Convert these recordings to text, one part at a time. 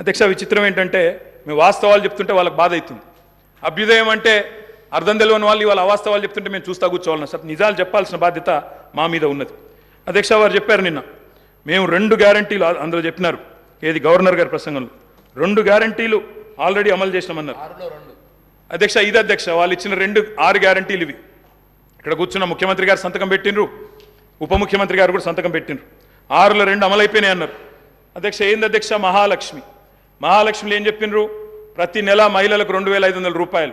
అధ్యక్ష విచిత్రం ఏంటంటే మేము వాస్తవాలు చెప్తుంటే వాళ్ళకి బాధ అవుతుంది. అభ్యుదయం అంటే అర్థం తెలియని వాళ్ళు ఇవాళ అవాస్తవాలు చెప్తుంటే మేము చూస్తా కూర్చోవాలన్నా సార్ నిజాలు చెప్పాల్సిన బాధ్యత మా మీద ఉన్నది. అధ్యక్ష వారు చెప్పారు నిన్న మేము రెండు గ్యారంటీలు అందులో చెప్పినారు. ఏది? గవర్నర్ గారి ప్రసంగంలో. రెండు గ్యారంటీలు ఆల్రెడీ అమలు చేసినామన్నారు. అధ్యక్ష ఇది అధ్యక్ష వాళ్ళు ఇచ్చిన రెండు ఆరు గ్యారంటీలు ఇవి. ఇక్కడ కూర్చున్న ముఖ్యమంత్రి గారు సంతకం పెట్టినరు ఉప ముఖ్యమంత్రి గారు కూడా సంతకం పెట్టినరు ఆరులో రెండు అమలైపోయినాయి అన్నారు. అధ్యక్ష ఏంది అధ్యక్ష? మహాలక్ష్మి. మహాలక్ష్మిలో ఏం చెప్పినరు? ప్రతి నెల మహిళలకు రెండు వేల ఐదు వందల రూపాయలు.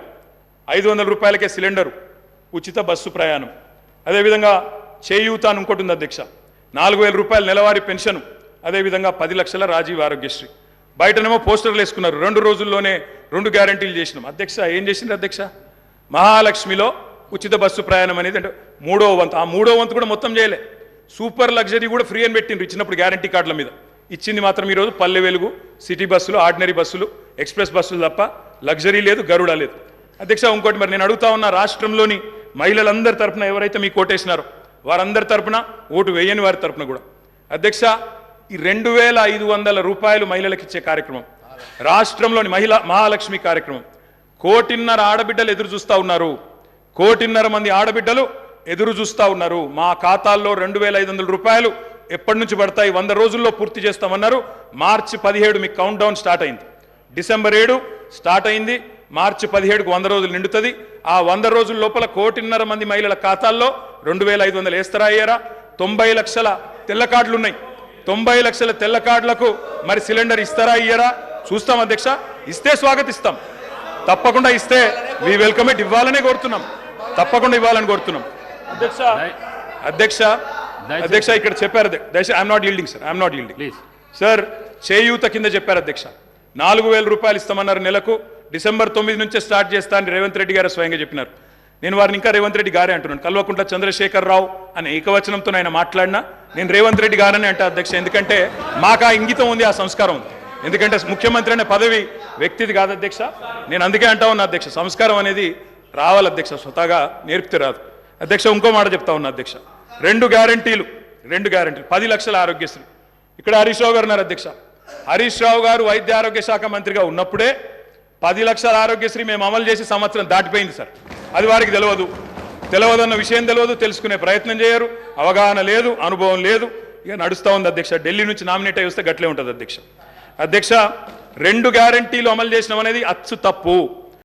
ఐదు వందల రూపాయలకే సిలిండరు ఉచిత బస్సు ప్రయాణం. అదేవిధంగా చేయూత అని ఇంకోటి ఉంది అధ్యక్ష. నాలుగు వేల రూపాయల నెలవారీ పెన్షన్ అదేవిధంగా పది లక్షల రాజీవ్ ఆరోగ్యశ్రీ. బయటనేమో పోస్టర్లు వేసుకున్నారు. రెండు రోజుల్లోనే రెండు గ్యారంటీలు చేసినాం. అధ్యక్ష ఏం చేసిండ్రు అధ్యక్ష? మహాలక్ష్మిలో ఉచిత బస్సు ప్రయాణం అనేది అంటే మూడో వంతు. ఆ మూడో వంతు కూడా మొత్తం చేయలే. సూపర్ లగ్జరీ కూడా ఫ్రీ అని పెట్టిండ్రు. ఇచ్చినప్పుడు గ్యారంటీ కార్డుల మీద. ఇచ్చింది మాత్రం ఈరోజు పల్లె వెలుగు. సిటీ బస్సులు ఆర్డినరీ బస్సులు ఎక్స్ప్రెస్ బస్సులు తప్ప లగ్జరీ లేదు గరుడ లేదు. అధ్యక్ష ఇంకోటి మరి నేను అడుగుతా ఉన్న రాష్ట్రంలోని మహిళలందరి తరపున ఎవరైతే మీకు ఓటేసినారో వారందరి తరపున ఓటు వేయని వారి తరపున కూడా. అధ్యక్ష ఈ రెండు వేల ఐదు వందల రూపాయలు మహిళలకు ఇచ్చే కార్యక్రమం రాష్ట్రంలోని మహిళా మహాలక్ష్మి కార్యక్రమం. కోటిన్నర ఆడబిడ్డలు ఎదురు చూస్తా ఉన్నారు. కోటిన్నర మంది ఆడబిడ్డలు ఎదురు చూస్తా ఉన్నారు. మా ఖాతాల్లో రెండు వేల ఐదు వందల రూపాయలు ఎప్పటి నుంచి పడతాయి? వంద రోజుల్లో పూర్తి చేస్తామన్నారు. మార్చి పదిహేడు మీకు కౌంట్ డౌన్ స్టార్ట్ అయింది. డిసెంబర్ ఏడు స్టార్ట్ అయింది. మార్చి పదిహేడుకు వంద రోజులు నిండుతుంది. ఆ వంద రోజుల లోపల కోటిన్నర మంది మహిళల ఖాతాల్లో రెండు వేల ఐదు వందలు వేస్తారా అయ్యారా తొంభై లక్షల తెల్ల కార్డులు ఉన్నాయి. తొంభై లక్షల తెల్ల కార్డులకు మరి సిలిండర్ ఇస్తారా ఇయ్యరా చూస్తాం అధ్యక్ష. ఇస్తే స్వాగతిస్తాం. తప్పకుండా ఇస్తే వి వెల్కమ్ ఇట్ ఇవ్వాలనే కోరుతున్నాం. తప్పకుండా ఇవ్వాలని కోరుతున్నాం. అధ్యక్ష. అధ్యక్ష. అధ్యక్ష ఇక్కడ చెప్పారు దయచేసి I'm not yielding sir I'm not yielding please sir చేయూత కింద చెప్పారు అధ్యక్ష. నాలుగు వేల రూపాయలు ఇస్తామన్నారు నెలకు. డిసెంబర్ తొమ్మిది నుంచే స్టార్ట్ చేస్తా అని రేవంత్ రెడ్డి గారు స్వయంగా చెప్పినారు. నేను వారిని ఇంకా రేవంత్ రెడ్డి గారే అంటున్నాను. కల్వకుంట్ల చంద్రశేఖర్ రావు అనే ఏకవచనంతో ఆయన మాట్లాడినా నేను రేవంత్ రెడ్డి గారని అంటే అధ్యక్ష. ఎందుకంటే మాకు ఆ ఇంగితం ఉంది ఆ సంస్కారం ఉంది. ఎందుకంటే ముఖ్యమంత్రి అనే పదవి వ్యక్తిది కాదు అధ్యక్ష. నేను అందుకే అంటా ఉన్నా అధ్యక్ష సంస్కారం అనేది రావాలి అధ్యక్ష స్వతహాగా నేర్పితే రాదు. అధ్యక్ష ఇంకో మాట చెప్తా ఉన్నా అధ్యక్ష. రెండు గ్యారంటీలు రెండు గ్యారంటీలు. పది లక్షల ఆరోగ్యశ్రీ. ఇక్కడ హరీష్ రావు గారు ఉన్నారు అధ్యక్ష. హరీష్ రావు గారు వైద్య ఆరోగ్య శాఖ మంత్రిగా ఉన్నప్పుడే పది లక్షల ఆరోగ్యశ్రీ మేము అమలు చేసి సంవత్సరం దాటిపోయింది సార్. అది వారికి తెలియదు తెలియదన్న విషయం తెలియదు తెలుసుకునే ప్రయత్నం చేయరు అవగాహన లేదు అనుభవం లేదు. ఇక నడుస్తూ ఉంది అధ్యక్ష. ఢిల్లీ నుంచి నామినేట్ అయి వస్తే గట్లే ఉంటుంది అధ్యక్ష. అధ్యక్ష రెండు గ్యారంటీలు అమలు చేసినాం అనేది అచ్చు తప్పు.